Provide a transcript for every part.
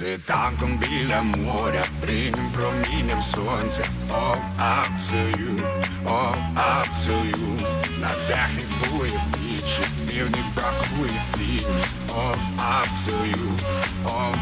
Світанком біля моря, приймем промінням сонця. О акцію, о you На це бує вічі, північ бракує ці All up to you, all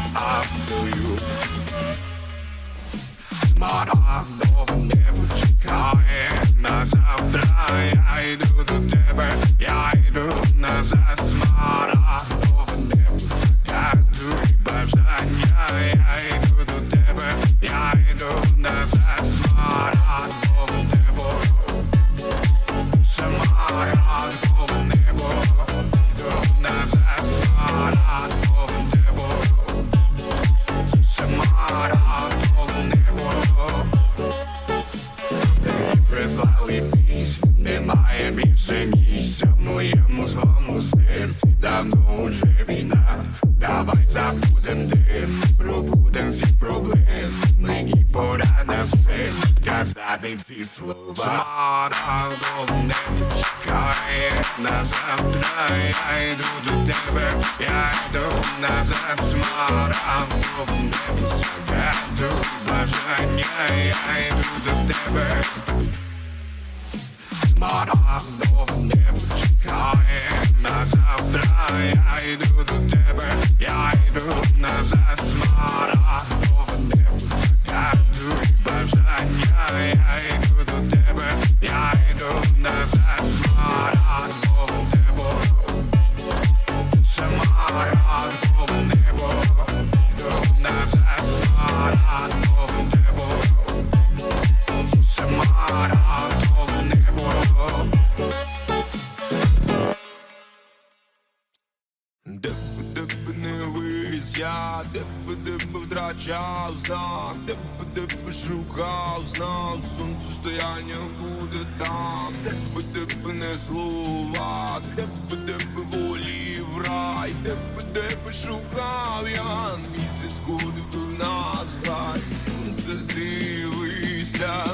сказати всі слова. Смарагдове небо чекає на завтра. Я йду до тебе, я йду назад. Смарагдове небо загадує бажання. Я йду до тебе. Смарагдове небо чекає на завтра Я йду до тебе, я йду назад Смарагдове небо загадує бажання Я йду до тебе, я йду назад Смарагдове я, де б втрачав знак, де б де б шукав знак, сонцестояння буде там, де б не слова, де б де б волів рай, де де б шукав я, місяць ходив до нас, брай, сонце дивися,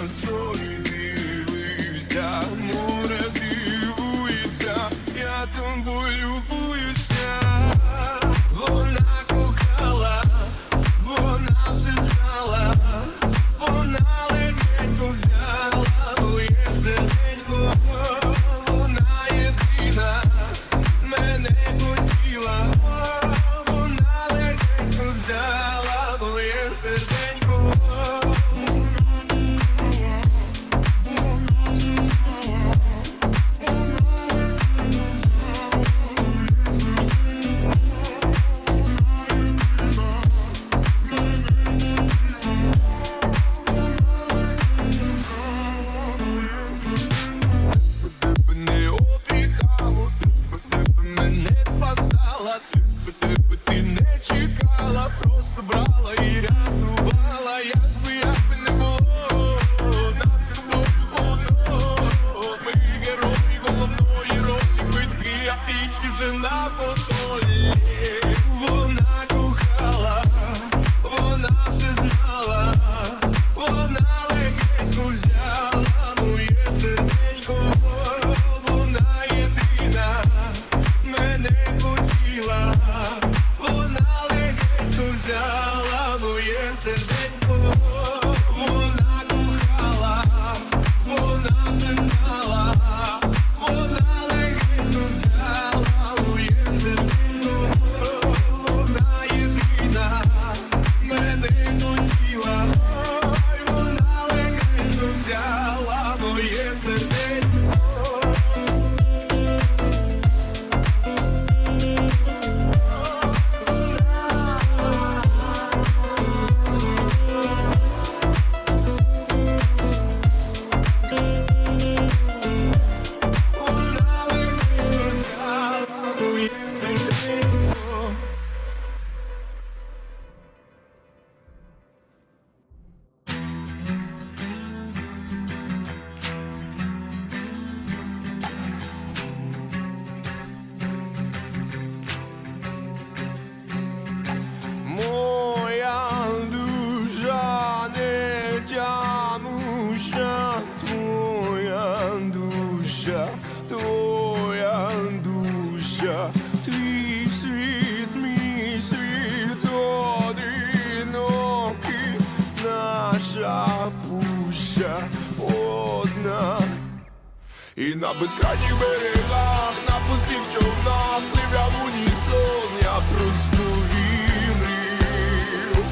І на безкрайніх берегах, на пустих човнах Пливя в унісон, я просто вірив,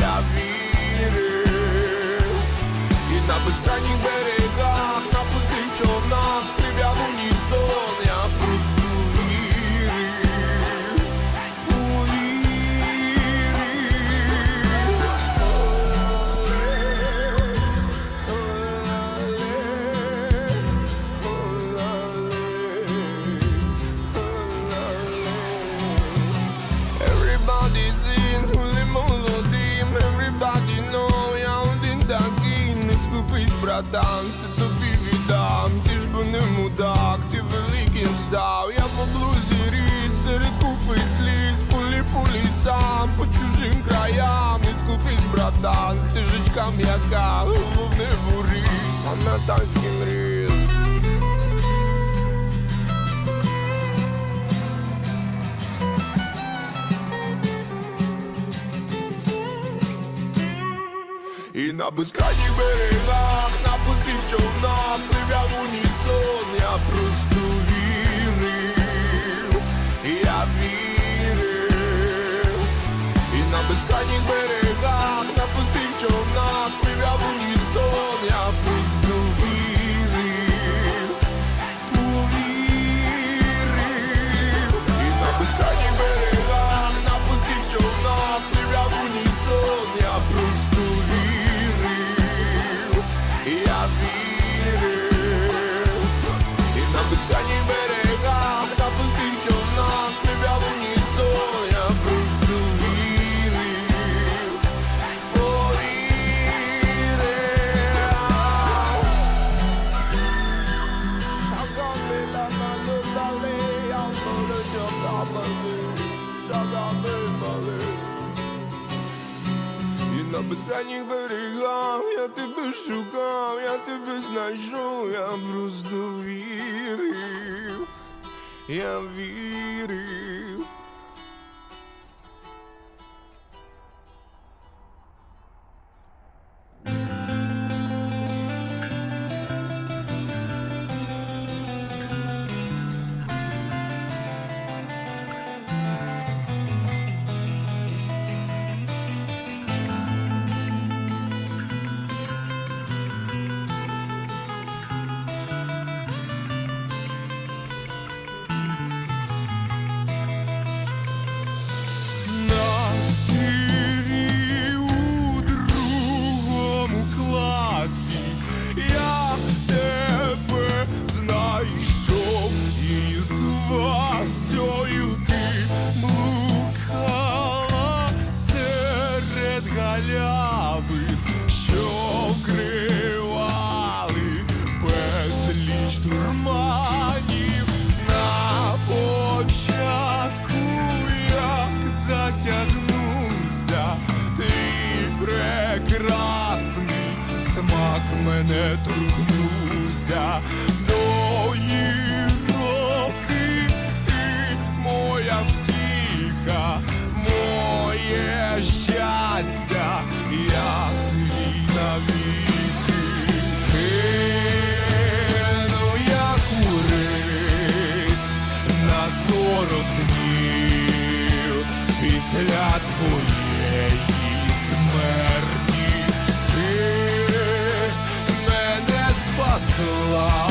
я вірив. І на безкрайніх берегах, братан, все тобі віддам Ти ж бо не мудак, ти великим став. Я по блузі ріс, серед купи сліз Пулі по лісам, по чужим краям. Не скупись, братан, стежечка м'яка Головне буріс, а на танський мріз на безкрайніх берегах, на пустих човнах Пливя в унісон, я просто вірив, я вірив. І на безкрайніх берегах, на пустих човнах Пливя в унісон, я просто берегах я тебе шукав, я тебе знайшов, я просто вірив, я вірив. твоєї смерті ти мене спасла.